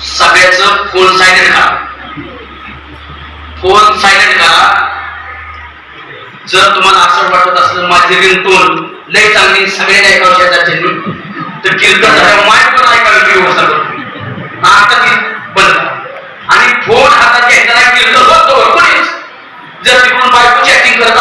सगळ्याच phone phone जर तुम्हाला असं वाटत असेल माझी रिंगटोन लय चांगली सगळ्यांना ऐकावं शेताचे तर कीर्तन माय पण ऐकावी व्यवस्था करतो आता ती बंद आणि फोन हातात घेताना कीर्तन होतो जर तिकडून बायको चॅटिंग करत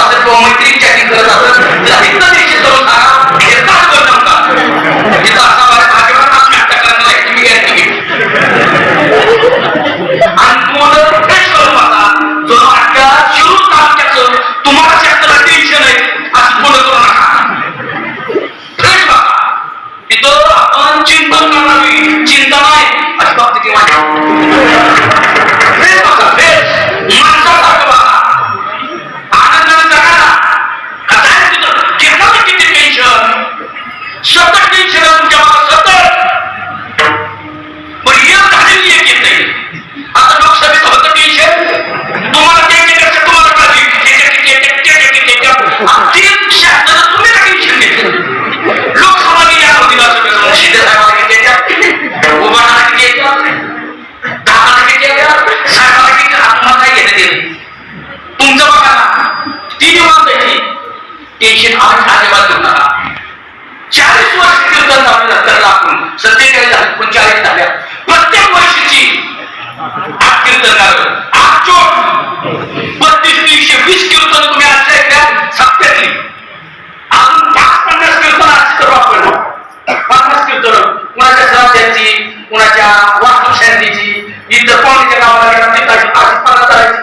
कुणाच्या श्राद्धाची कुणाच्या वास्तुशांतीची इतर पाहुण्याच्या गावाला गेला तिथं अशी पन्नास करायची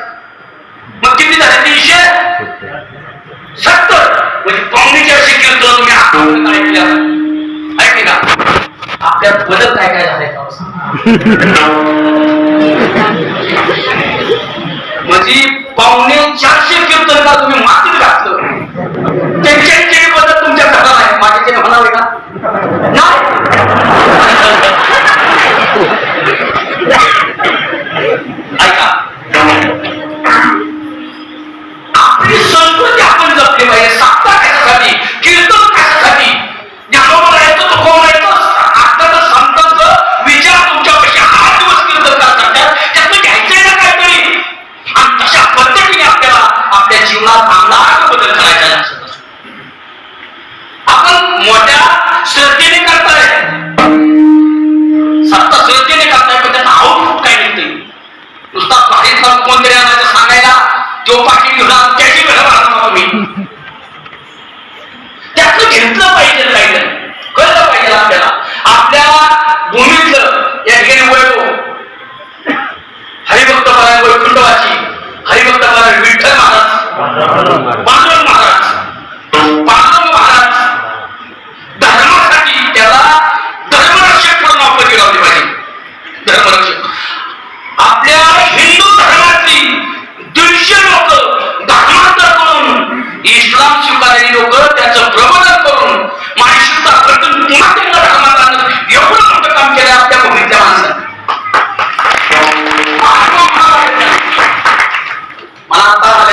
मग किती झाले? तीनशे? सत्तर. म्हणजे पाहुणीची अशी कीर्तन तुम्ही आठवून ऐकल्या ऐकली. का? आपल्या बदल काय काय झाले? म्हणजे पावणे चारशे कीर्तन का तुम्ही मातीत का?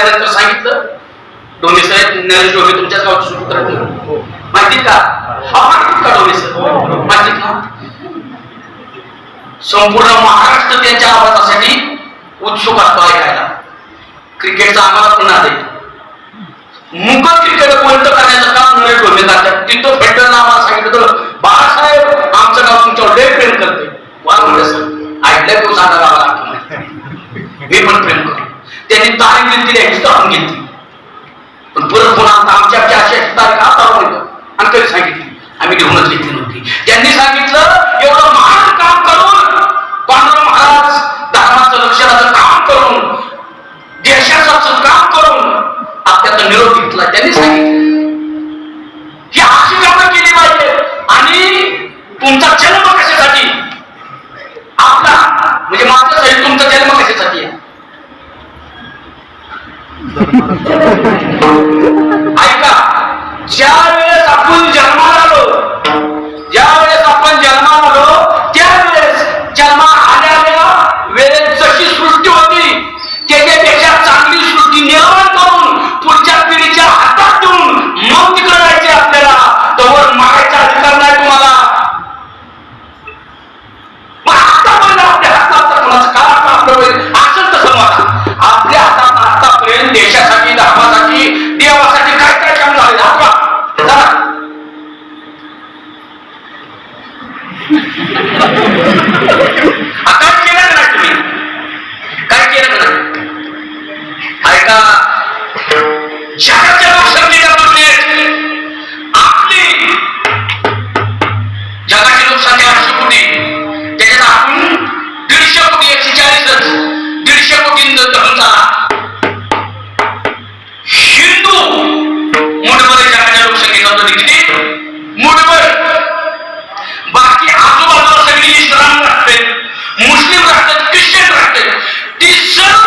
आल्यानंतर सांगितलं? डोमे साहेब नरेश डोमे तुमच्याच गावचे सुपुत्र आहेत. माहिती का? हा माहिती का डोमे सर माहिती का? संपूर्ण महाराष्ट्र त्यांच्या आवाजासाठी उत्सुक असतो ऐकायला. क्रिकेटचा आम्हाला पुन्हा दे मुक क्रिकेट कोणतं करण्याचं काम नरेश डोमे करतात? तिथं भेटलं आम्हाला सांगितलं तर बाळासाहेब आमचं गाव तुमच्यावर लय प्रेम करते वा म्हणजे सर ऐकलंय तो सांगा गावाला मी पण प्रेम करतो. त्यांनी तारीख दिली घेतली. पण परत पुन्हा आता आमच्या आमच्या अशी अशी तारीख आता होईल आणि कधी सांगितली? आम्ही घेऊनच घेतली नव्हती. त्यांनी सांगितलं एवढं महान काम करून पांडुरंग महाराज धर्माचं लक्षणाचं काम करून देशाचं काम करून आपल्याचा निरोप घेतला. त्यांनी सांगितलं. ही अशी कामं केली पाहिजे. आणि तुमचा जन्म future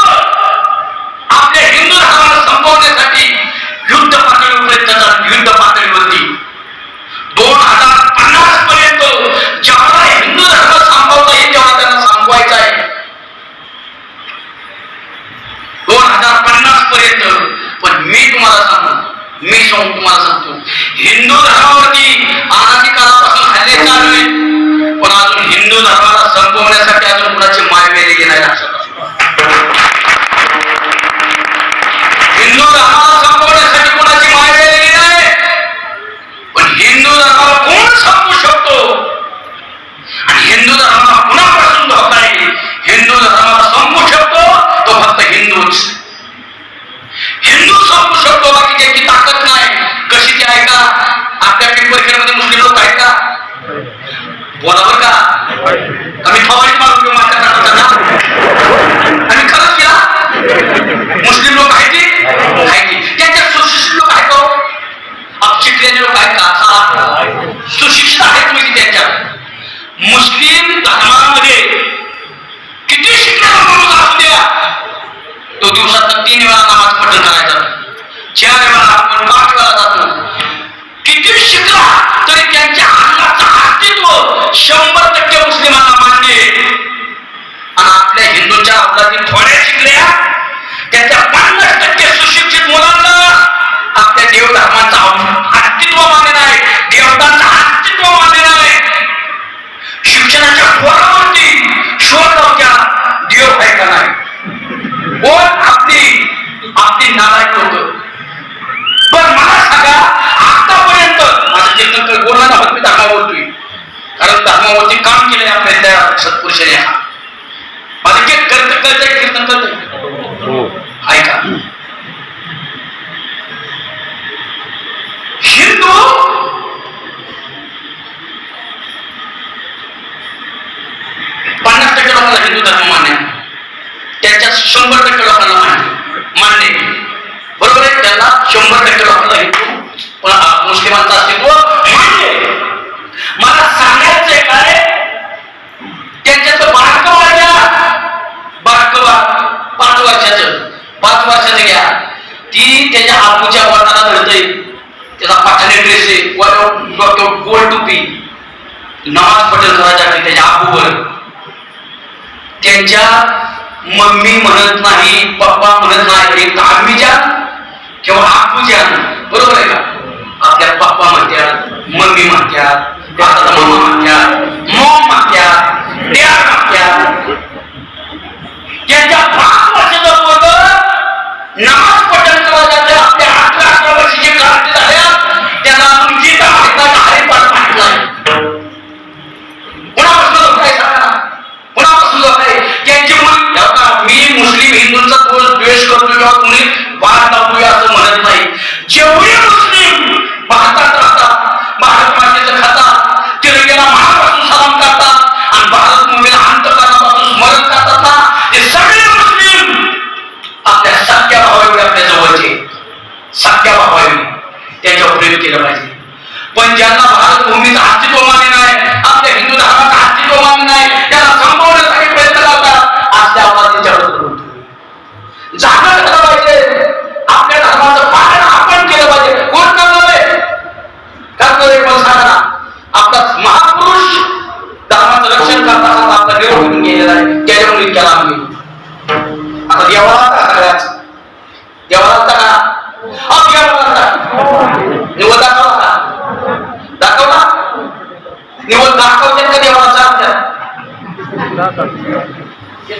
किती शिकला तरी त्यांच्या अंगाचं अस्तित्व शंभर टक्के मुस्लिमांना मान्य कारण सत्पुरुषाने हा. पालके कर्त करते कीर्तन करत हो. ऐका. हिंदू पन्नास टक्के लोकांना हिंदू धर्म मान्य. त्याच्या शंभर टक्के लोकांना मान्य. मान्य. बरोबर आहे? त्याला शंभर टक्के लोकांना हिंदू मुस्लिमांचा अस्तित्व मान्य मला पाच वर्षाचं घ्या ती त्याच्या आपूच्या वर्णाला धडतय त्याचा पाठाने ड्रेस आहे. गोल टुपी. नमाज पटेल घरासाठी त्याच्या आपूवर त्यांच्या मम्मी म्हणत नाही पप्पा म्हणत नाही आम्हीच्या किंवा आपूच्या. बरोबर आहे का? आपल्या पप्पा म्हणत्यात मम्मी म्हणत्यात आता मम्मा म्हणत्यात मॉम म्हणत्यात म्हणत्यात. त्यांच्या No! केलं पाहिजे. पण ज्यांना भारत भूमीचं अस्तित्व मान्य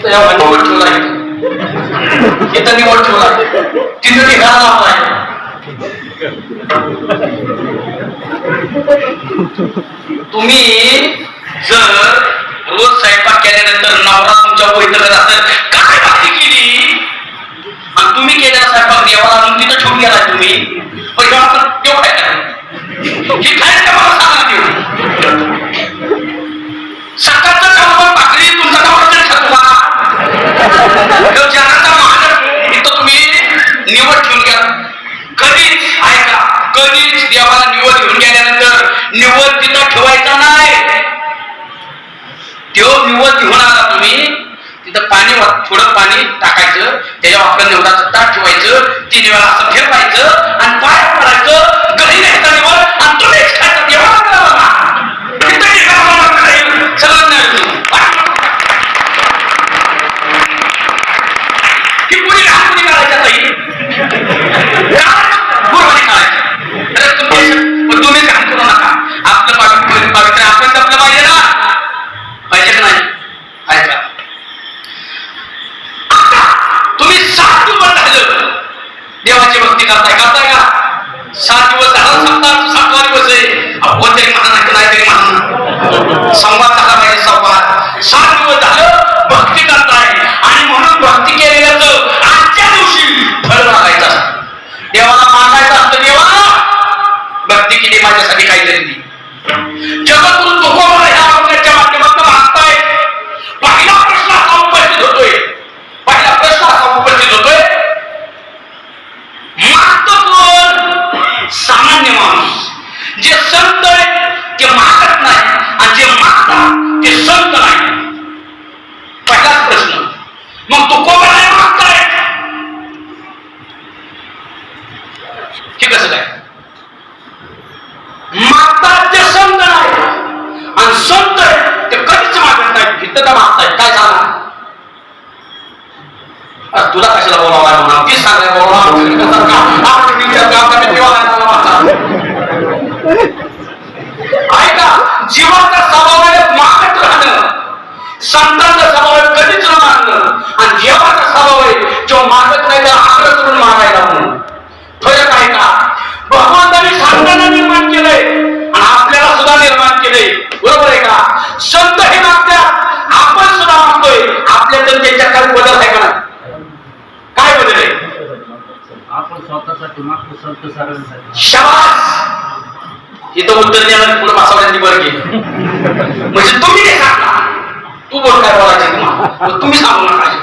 ठेवला निवड ठेवला. तिथं ठिकाण आहे तुम्ही जर रोज स्वयंपाक केल्यानंतर नवरा तुमच्या वैत निवत घेऊन आला तुम्ही? तिथं पाणी थोडं पाणी टाकायचं त्याच्या वापरात निवडाचं ताट ठेवायचं तीन वेळा असं फिरवायचं आणि पाय करायचं घरी घ्यायचा निवड आणि तुम्ही माणसं काय मागतात ते संत नाही. आणि संत ते कधीच मागत काय झालं? तुला कशाला बोलावा म्हणा सांगाय बोलावा ऐका जीवाचा स्वभावाने मागत राहणं. संतांचा Untuk.